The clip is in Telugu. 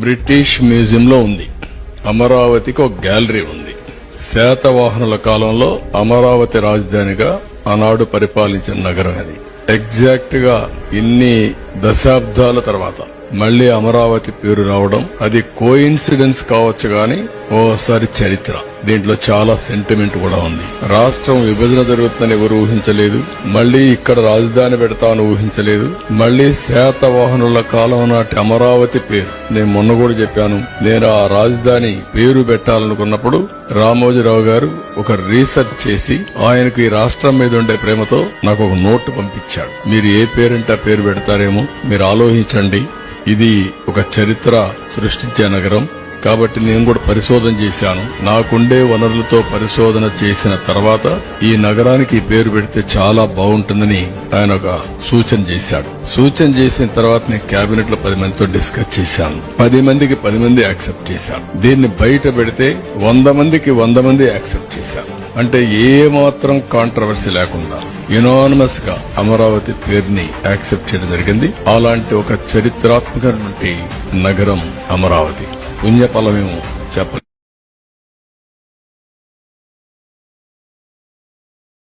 బ్రిటిష్ మ్యూజియంలో ఉంది. అమరావతికి ఒక గ్యాలరీ ఉంది. శాతవాహనుల కాలంలో అమరావతి రాజధానిగా ఆనాడు పరిపాలించిన నగరం అది. ఎగ్జాక్ట్గా ఇన్ని దశాబ్దాల తర్వాత మళ్ళీ అమరావతి పేరు రావడం అది కోయిన్సిడెన్స్ కావచ్చు గాని ఓసారి చరిత్ర. దీంట్లో చాలా సెంటిమెంట్ కూడా ఉంది. రాష్ట్రం విభజన జరుగుతుందని ఎవరు ఊహించలేదు. మళ్ళీ ఇక్కడ రాజధాని పెడతామని ఊహించలేదు. మళ్ళీ శాతవాహనుల కాలం నాటి అమరావతి పేరు. నేను మొన్న కూడా చెప్పాను. నేను ఆ రాజధాని పేరు పెట్టాలనుకున్నప్పుడు రామోజీరావు గారు ఒక రీసెర్చ్ చేసి ఆయనకు ఈ రాష్ట్రం మీద ఉండే ప్రేమతో నాకు ఒక నోట్ పంపించాడు. మీరు ఏ పేరంటే పేరు పెడతారేమో మీరు ఆలోచించండి. ఇది ఒక చరిత్ర సృష్టించే నగరం. కాబట్టి నేను కూడా పరిశోధన చేశాను. నాకుండే వనరులతో పరిశోధన చేసిన తర్వాత ఈ నగరానికి పేరు పెడితే చాలా బాగుంటుందని ఆయన ఒక సూచన చేశాడు. సూచన చేసిన తర్వాత నేను కేబినెట్లో పది మందితో డిస్కస్ చేశాను. పది మందికి పది మంది యాక్సెప్ట్ చేశాను. దీన్ని బయట పెడితే వంద మందికి వంద మంది యాక్సెప్ట్ చేశారు అంటే ఏ మాత్రం కాంట్రవర్సీ లేకుండా యునానమస్గా అమరావతి పేరుని యాక్సెప్ట్ చేయడం జరిగింది. అలాంటి ఒక చరిత్రాత్మకటువంటి నగరం అమరావతి. పుణ్యఫలమేమో చెప్పలేదు